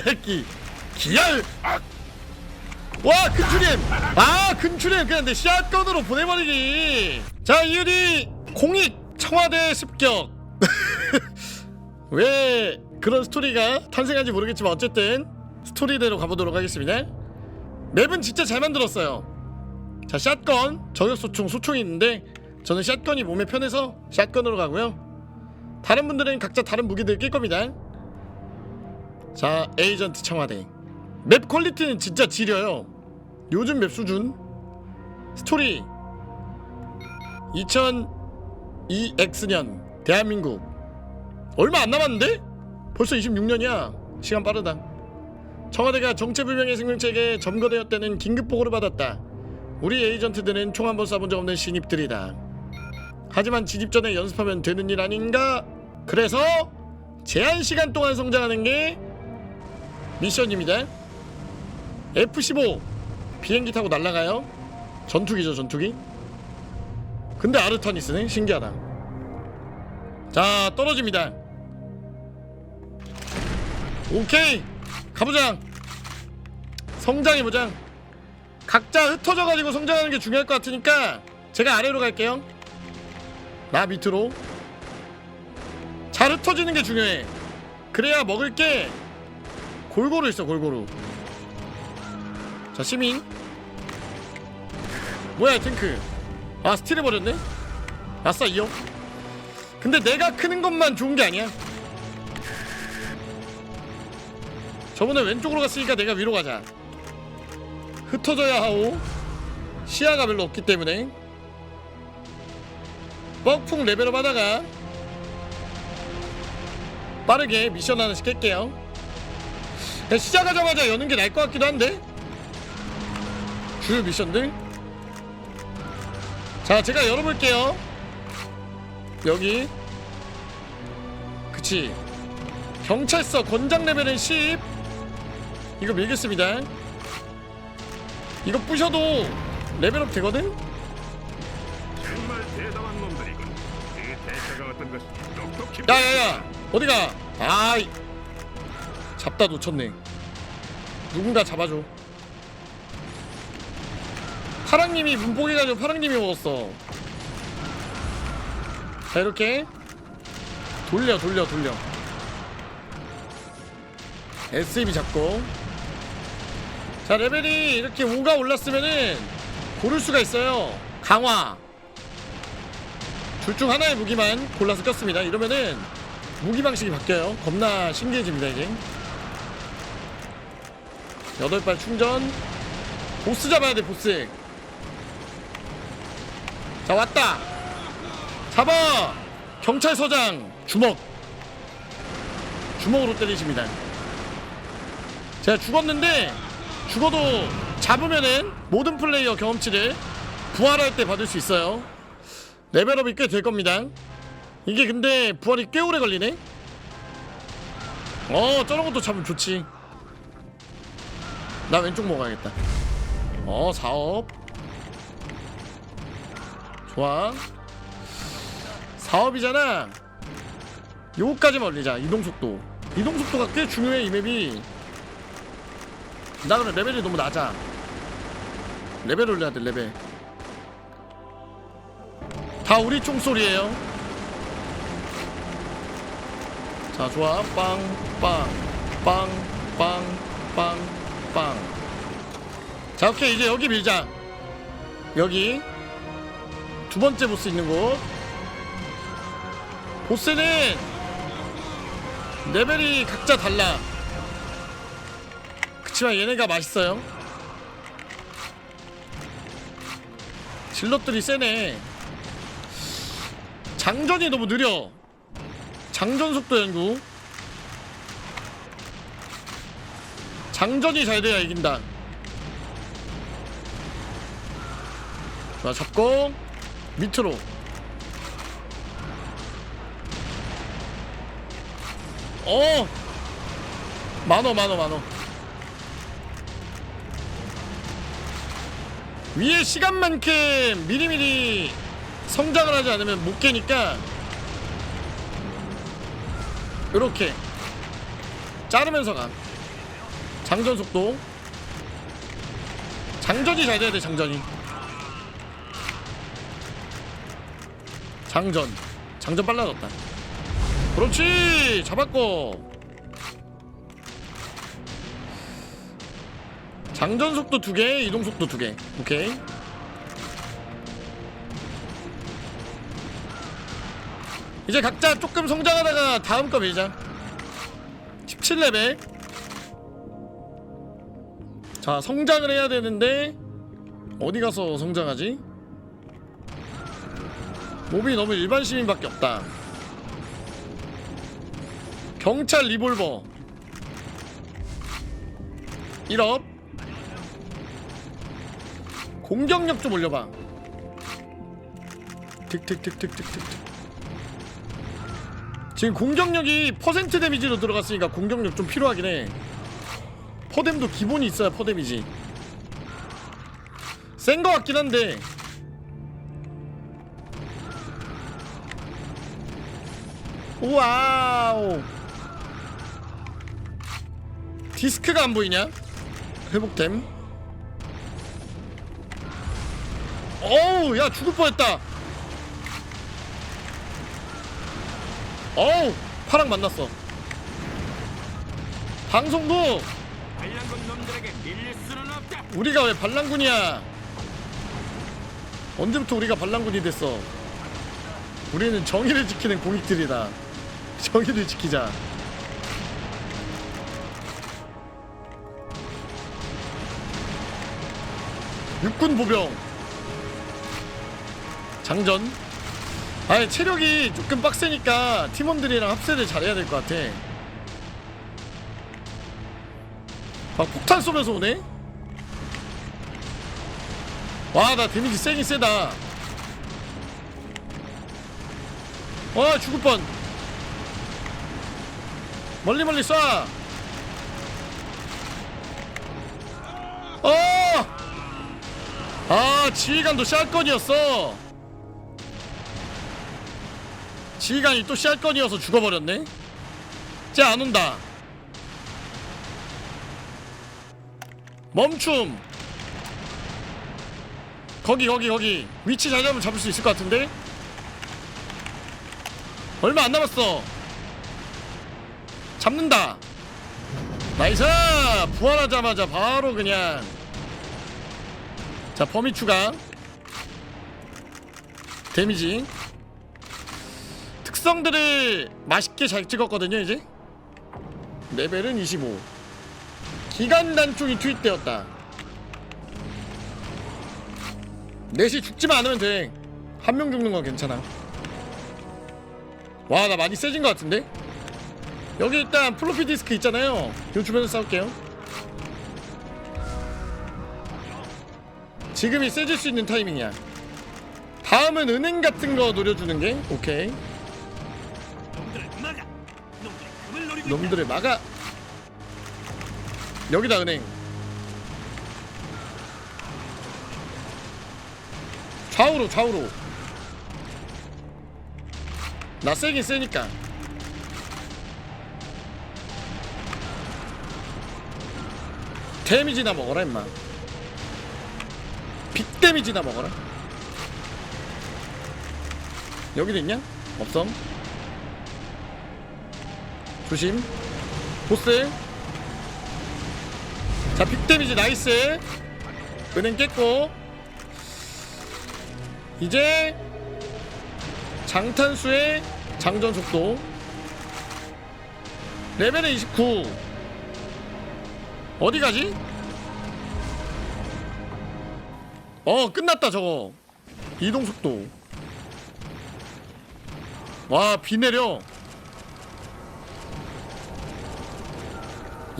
새끼 기열 아. 와 근추림 아 근추림 그냥 내 샷건으로 보내버리기. 자 이유리. 공익. 청와대 습격. 왜 그런 스토리가 탄생한지 모르겠지만 어쨌든 스토리대로 가보도록 하겠습니다. 맵은 진짜 잘 만들었어요. 자 샷건. 저격소총 소총이 있는데 저는 샷건이 몸에 편해서 샷건으로 가고요. 다른 분들은 각자 다른 무기들 낄 겁니다 자 에이전트 청와대. 맵 퀄리티는 진짜 지려요. 요즘 맵 수준? 스토리. 2002X년 대한민국. 얼마 안 남았는데? 벌써 26년이야. 시간 빠르다. 청와대가 정체불명의 생명체에게 점거되었다는 긴급보고를 받았다. 우리 에이전트들은 총 한 번 쏴본 적 없는 신입들이다. 하지만 진입 전에 연습하면 되는 일 아닌가? 그래서 제한 시간 동안 성장하는 게 미션입니다. F15 비행기 타고 날아가요. 전투기죠 전투기. 근데 아르타니스네 신기하다. 자 떨어집니다. 오케이 가보자. 성장해보자. 각자 흩어져가지고 성장하는 게 중요할 것 같으니까 제가 아래로 갈게요. 나 밑으로. 잘 흩어지는 게 중요해. 그래야 먹을 게 골고루 있어 골고루. 자 시민. 뭐야 탱크. 아 스틸 해버렸네. 아싸 이어. 근데 내가 크는 것만 좋은 게 아니야. 저번에 왼쪽으로 갔으니까 내가 위로 가자. 흩어져야 하오. 시야가 별로 없기 때문에. 뻑풍 레벨업 하다가 빠르게 미션 하나씩 깰게요 그냥 시작하자마자 여는 게 나을 것 같기도 한데. 주요 미션들. 자 제가 열어볼게요. 여기. 그치. 경찰서 권장 레벨은 10 이거 밀겠습니다. 이거 부셔도 레벨업 되거든? 정말 대담한 놈들이군. 그 대가가 어떤 것이 똑똑히 야야야. 어디가? 아이. 잡다 놓쳤네 누군가 잡아줘. 파랑님이 문폭해가지고 파랑님이 먹었어. 자 이렇게. 돌려 돌려 돌려. SM이 잡고. 자 레벨이 이렇게 5가 올랐으면은 고를 수가 있어요. 강화. 둘 중 하나의 무기만 골라서 꼈습니다. 이러면은 무기 방식이 바뀌어요. 겁나 신기해집니다 이제 여덟 발 충전. 보스 잡아야 돼 보스. 자 왔다. 잡아! 경찰서장 주먹. 주먹으로 때리십니다. 제가 죽었는데 죽어도 잡으면은 모든 플레이어 경험치를 부활할 때 받을 수 있어요. 레벨업이 꽤 될 겁니다. 이게 근데 부활이 꽤 오래 걸리네? 어 저런 것도 잡으면 좋지 나 왼쪽 먹어야겠다. 어 사업. 좋아. 사업이잖아. 요거까지만 올리자 이동속도. 이동속도가 꽤 중요해 이 맵이. 나 그래 레벨이 너무 낮아. 레벨 올려야 돼 레벨. 다 우리 총소리예요. 자 좋아. 빵빵빵빵빵 빵. 자 오케이. 이제 여기 밀자. 여기. 두 번째 보스 있는 곳. 보스는 레벨이 각자 달라. 그치만 얘네가 맛있어요. 질럿들이 세네. 장전이 너무 느려. 장전 속도 연구 장전이 잘 돼야 이긴다. 좋아 잡고 밑으로. 어! 만원 만원 만원 위에 시간만큼 미리미리 성장을 하지 않으면 못 깨니까 이렇게 자르면서 가 장전 속도. 장전이 잘 돼야 돼 장전이. 장전. 장전 빨라졌다. 그렇지! 잡았고. 장전 속도 두개 이동 속도 두개. 오케이. 이제 각자 조금 성장하다가 다음 거 밀자. 17레벨 자 성장을 해야 되는데 어디 가서 성장하지? 몹이 너무 일반 시민밖에 없다. 경찰 리볼버. 1업. 공격력 좀 올려봐. 틱틱틱틱틱틱. 지금 공격력이 퍼센트 데미지로 들어갔으니까 공격력 좀 필요하긴 해 퍼뎀도 기본이 있어야 퍼데미지. 센 거 같긴 한데. 와우. 디스크가 안 보이냐? 회복됨. 어우 야 죽을 뻔했다. 어우 파랑 만났어. 방송도 우리가 왜 반란군이야? 언제부터 우리가 반란군이 됐어? 우리는 정의를 지키는 공익들이다. 정의를 지키자. 육군 보병. 장전. 아니 체력이 조금 빡세니까 팀원들이랑 합세를 잘해야 될 것 같아. 아 폭탄 쏘면서 오네 와 나 데미지 세긴 세다. 와 죽을 뻔. 멀리 멀리 쏴. 어! 아 지휘관도 샷건이었어. 지휘관이 또 샷건이어서 죽어버렸네. 쟤 안 온다. 멈춤 거기 거기 거기. 위치 잘 잡으면 잡을 수 있을 것 같은데? 얼마 안 남았어. 잡는다. 나이스! 부활하자마자 바로 그냥. 자 범위 추가. 데미지. 특성들을 맛있게 잘 찍었거든요 이제. 레벨은 25 기간 단총이 투입되었다 넷이 죽지만 않으면 돼 한 명 죽는 건 괜찮아. 와 나 많이 세진 것 같은데? 여기 일단 플로피 디스크 있잖아요. 요 주변에서 싸울게요. 지금이 세질 수 있는 타이밍이야. 다음은 은행 같은 거 노려주는 게? 오케이. 막아. 놈들을 막아 여기다 은행 좌우로 좌우로. 나 세긴 세니까. 데미지나 먹어라 임마. 빅 데미지나 먹어라. 여기도 있냐? 없어? 조심. 보스. 자 빅 데미지 나이스. 은행 깼고 이제 장탄수의 장전 속도. 레벨은 29 어디 가지? 어 끝났다 저거. 이동 속도. 와 비 내려.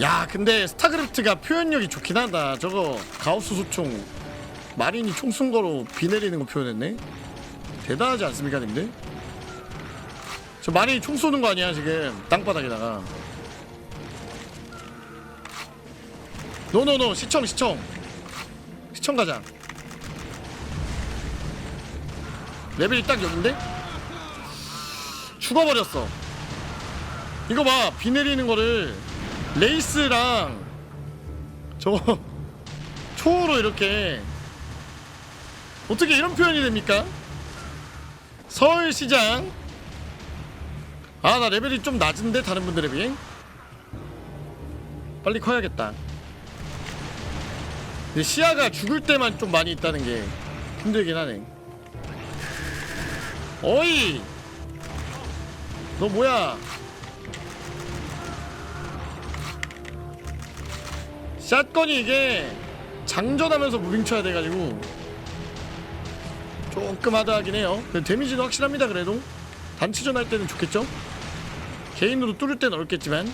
야 근데 스타크래프트가 표현력이 좋긴 하다. 저거 가우스 소총 마린이 총쏜 거로 비 내리는 거 표현했네. 대단하지 않습니까 님들? 저 마린이 총 쏘는 거 아니야 지금 땅바닥에다가. 노노노 시청 시청. 시청 가자. 레벨이 딱 여긴데? 죽어버렸어. 이거 봐 비 내리는 거를 레이스랑 저거 초로 이렇게 어떻게 이런 표현이 됩니까? 서울시장. 아 나 레벨이 좀 낮은데 다른 분들에 비해 빨리 커야겠다. 근데 시야가 죽을 때만 좀 많이 있다는 게 힘들긴 하네. 어이! 너 뭐야? 샷건이 이게 장전하면서 무빙 쳐야 돼가지고 조금 하드하긴 해요. 근데 데미지는 확실합니다 그래도. 단치전 할 때는 좋겠죠? 개인으로 뚫을 땐 어렵겠지만.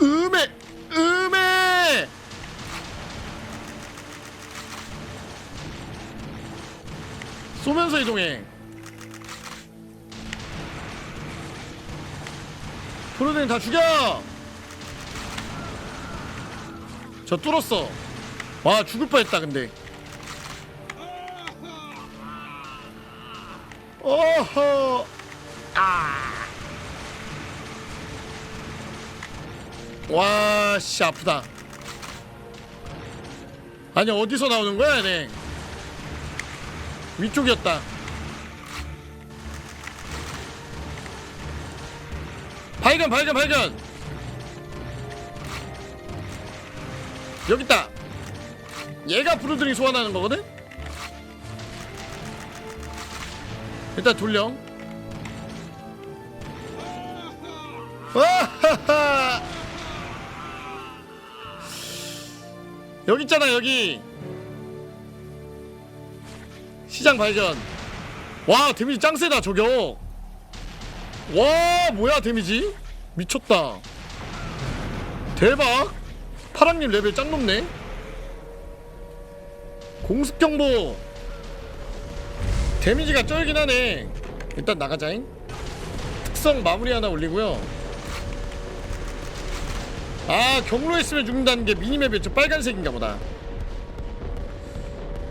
음에 음에 쏘면서 이동해. 프로덴 다 죽여! 저 뚫었어. 와 죽을 뻔했다 근데 어허 아. 와 씨 아프다. 아니 어디서 나오는 거야 얘네? 위쪽이었다. 발견 발견 발견! 여기 있다. 얘가 브루드링 소환하는 거거든 일단 와하하! 여기 있잖아 여기. 시장 발견. 와 데미지 짱 세다 저격. 와 뭐야 데미지? 미쳤다. 대박. 파랑님 레벨 짱 높네. 공습 경보 데미지가 쩔긴 하네. 일단 나가자잉. 특성 마무리 하나 올리고요. 아 경로했으면 죽는다는 게 미니맵에 저 빨간색인가 보다.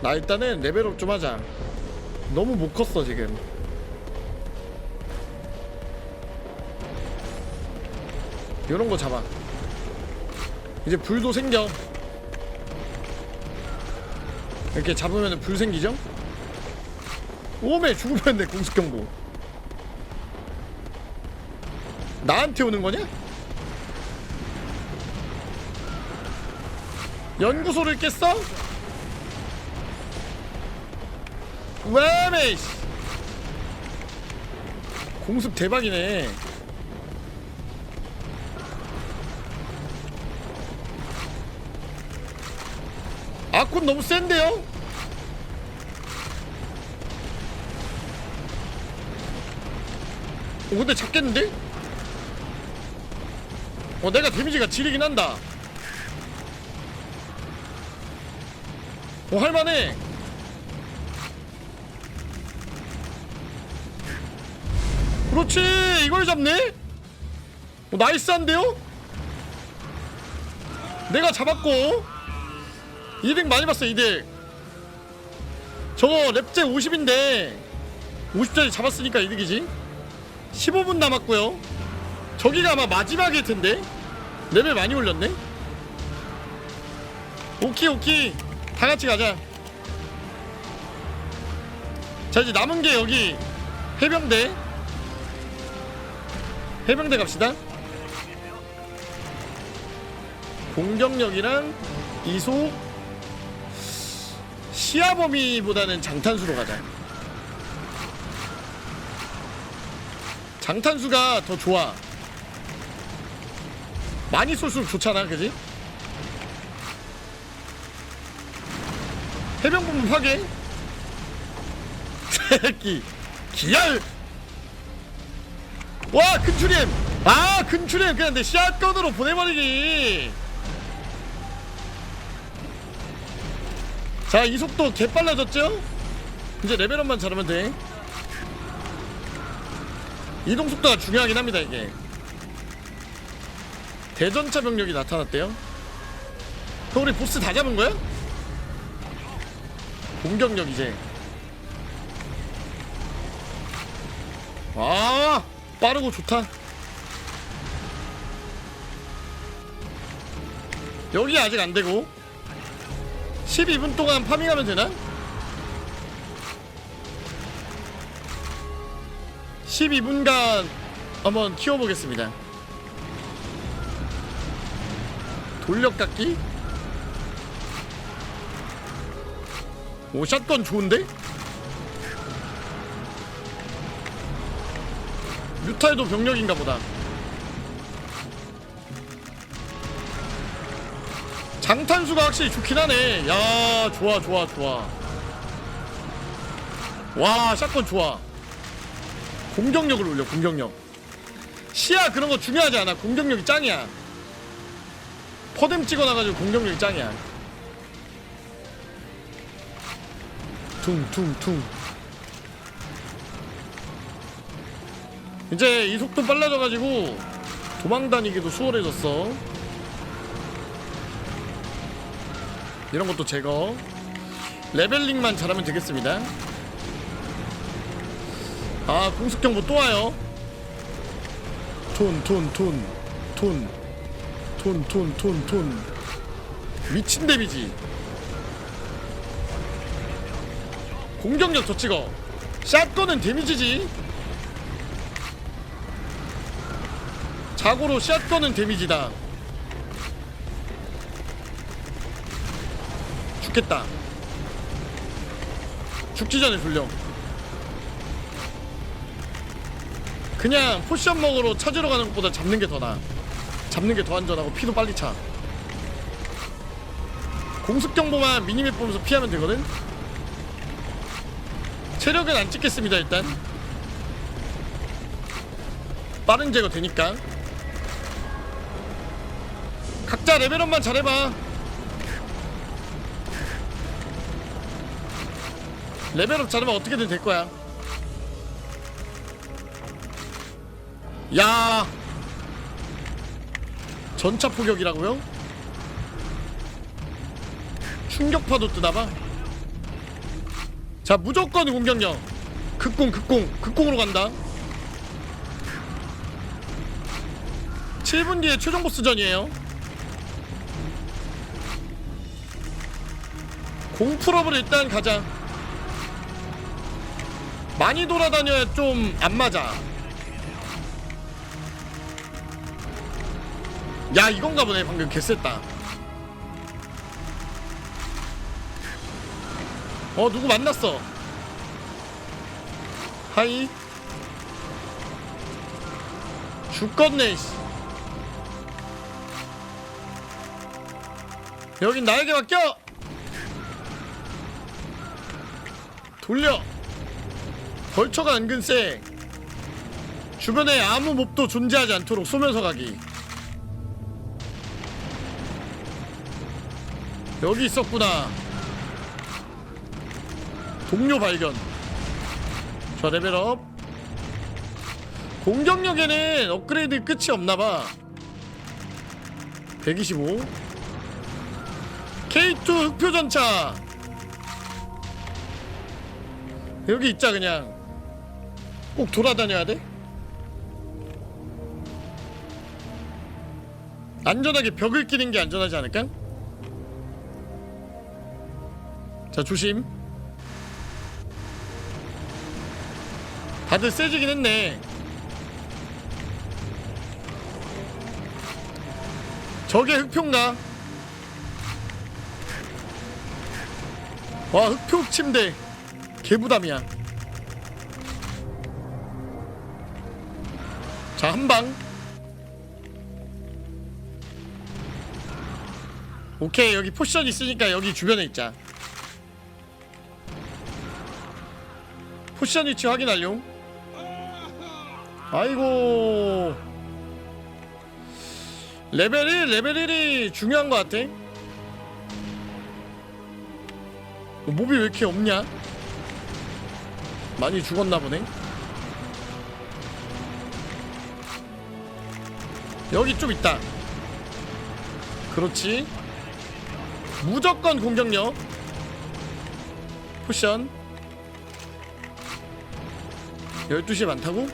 나 일단은 레벨업 좀 하자. 너무 못 컸어 지금. 요런 거 잡아. 이제 불도 생겨. 이렇게 잡으면 불 생기죠? 오메 죽을 뻔했네 공습경보 나한테 오는 거냐? 연구소를 깼어? 왜메 공습 대박이네 아콘 너무 센데요? 어, 근데 잡겠는데? 어 내가 데미지가 지리긴 한다 어 할만해 그렇지 이걸 잡네? 어, 나이스한데요? 내가 잡았고 이득 많이 봤어 이득 저거 랩제 50인데 50짜리 잡았으니까 이득이지 15분 남았고요. 저기가 아마 마지막일 텐데. 레벨 많이 올렸네. 오키 오키 다 같이 가자. 자 이제 남은 게 여기 해병대. 해병대 갑시다. 공격력이랑 이속 시야 범위보다는 장탄수로 가자 장탄수가 더 좋아. 많이 쏠수록 좋잖아 그지? 해병부문 파괴? 새끼 기열! 와 근추림 아 근추림 그냥 내 샷건으로 보내버리기! 자 이속도 개빨라졌죠? 이제 레벨업만 잘하면 돼 이동 속도가 중요하긴 합니다 이게. 대전차 병력이 나타났대요. 그럼 우리 보스 다 잡은 거야? 공격력 이제. 아 빠르고 좋다. 여기 아직 안 되고. 12분 동안 파밍하면 되나? 12분간 한번 키워보겠습니다. 돌려깎기? 오 샷건 좋은데? 뮤탈도 병력인가 보다. 장탄수가 확실히 좋긴 하네. 야, 좋아, 좋아, 좋아. 와, 샷건 좋아. 공격력을 올려, 공격력. 시야 그런 거 중요하지 않아. 공격력이 짱이야. 퍼뎀 찍어놔가지고 공격력이 짱이야. 퉁퉁퉁. 이제 이 속도 빨라져가지고 도망 다니기도 수월해졌어. 이런 것도 제거. 레벨링만 잘하면 되겠습니다. 아 공습 경보 또 와요. 톤 톤 톤 톤 톤 톤 톤 톤 미친 데미지. 공격력 더 찍어. 샷건은 데미지지. 자고로 샷건은 데미지다. 죽겠다. 죽기 전에 돌려. 그냥 포션 먹으러 찾으러 가는 것보다 잡는 게 더 나아. 잡는 게 더 안전하고 피도 빨리 차. 공습 경보만 미니맵 보면서 피하면 되거든. 체력은 안 찍겠습니다 일단. 빠른 제거 되니까. 각자 레벨업만 잘해봐. 레벨업 잘하면 어떻게든 될 거야. 야 전차 포격이라고요? 충격파도 뜨나봐. 자 무조건 공격력. 극공 극공 극공으로 간다. 7분 뒤에 최종 보스전이에요. 공풀업을 일단 가자. 많이 돌아다녀야 좀 안 맞아. 야 이건가 보네 방금 개셌다. 어 누구 만났어? 하이. 죽겠네. 씨. 여긴 나에게 맡겨. 돌려. 벌처가 은근 세. 주변에 아무 몹도 존재하지 않도록 쏘면서 가기. 여기 있었구나. 동료 발견. 자 레벨업. 공격력에는 업그레이드 끝이 없나봐. 125. K2 흑표 전차. 여기 있자 그냥. 꼭 돌아다녀야 돼? 안전하게 벽을 끼는 게 안전하지 않을까? 자 조심. 다들 세지긴 했네. 저게 흑표인가? 와 흑표 침대. 개부담이야. 자 한방. 오케이 여기 포션 있으니까 여기 주변에 있자 포션 위치 확인하려 아이고. 레벨 1 레벨 1이 중요한 것 같아. 어, 몹이 왜 이렇게 없냐? 많이 죽었나 보네. 여기 좀 있다. 그렇지. 무조건 공격력. 쿠션 12시에 많다고?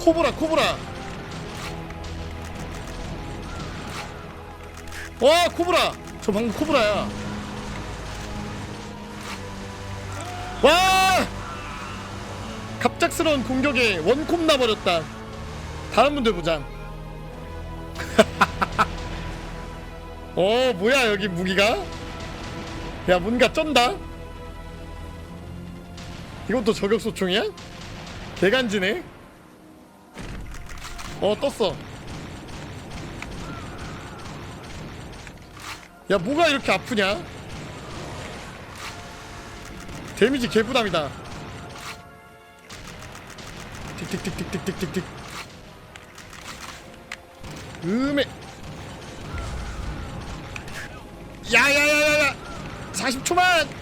코브라 코브라. 와 코브라. 저 방금 코브라야. 와! 갑작스러운 공격에 원콤 나버렸다. 다른 분들 보자. 어 뭐야 여기 무기가? 야 뭔가 쩐다 이것도 저격소총이야? 개간지네. 어 떴어. 야 뭐가 이렇게 아프냐? 데미지 개부담이다. 틱틱틱틱틱틱틱틱. 음에. 야야야야야. 40초만.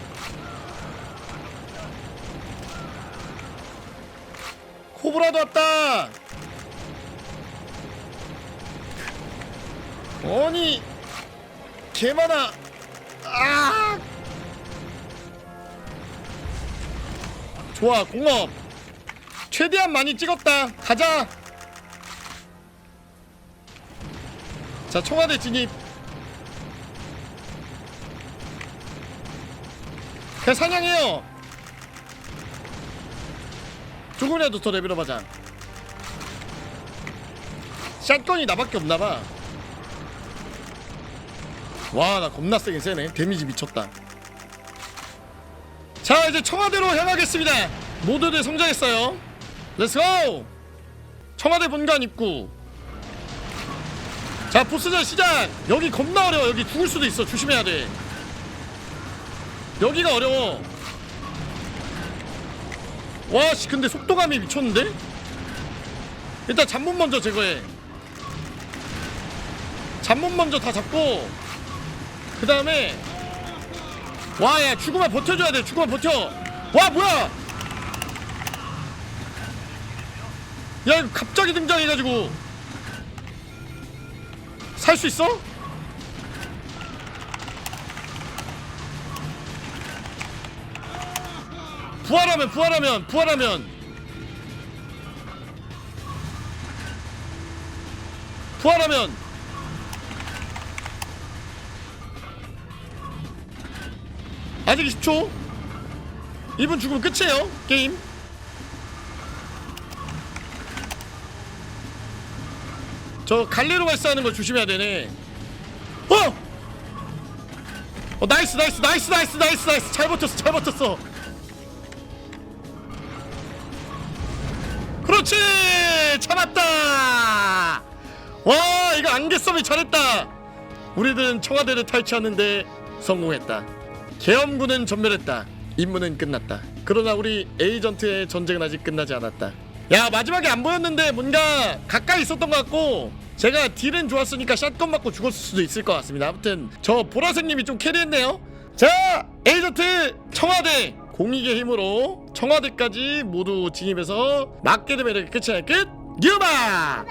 코브라도 왔다. 아니 개 많아. 아! 좋아 공업. 최대한 많이 찍었다. 가자. 자 청와대 진입. 그냥 사냥해요 조금이라도 더 레벨업 하자. 샷건이 나밖에 없나봐. 와 나 겁나 세긴 세네. 데미지 미쳤다. 자 이제 청와대로 향하겠습니다. 모두들 성장했어요. 렛츠고 청와대 본관 입구. 자 보스전 시작! 여기 겁나 어려워. 여기 죽을 수도 있어. 조심해야 돼. 여기가 어려워 와씨 근데 속도감이 미쳤는데? 일단 잠문 먼저 제거해. 잠문 먼저 다 잡고 그 다음에 와야 죽으면 버텨줘야 돼 죽으면 버텨. 와 뭐야! 야 갑자기 등장해가지고. 살 수 있어? 부활하면 부활하면 부활하면. 부활하면. 아직 20초? 1분 죽으면 끝이에요 게임. 저 갈래로 발사하는 거 조심해야 되네. 어! 어 나이스 나이스 나이스 나이스 나이스 나이스. 잘 버텼어 잘 버텼어 그렇지! 참았다! 와 이거 안개썸이 잘했다! 우리들은 청와대를 탈취하는데 성공했다. 계엄군은 전멸했다. 임무는 끝났다. 그러나 우리 에이전트의 전쟁은 아직 끝나지 않았다. 야 마지막에 안 보였는데 뭔가 가까이 있었던 것 같고 제가 딜은 좋았으니까 샷건 맞고 죽었을 수도 있을 것 같습니다. 아무튼 저 보라색님이 좀 캐리했네요. 자 에이전트 청와대 공익의 힘으로 청와대까지 모두 진입해서 맞게 되면 이렇게 끝이야. 끝! 뉴바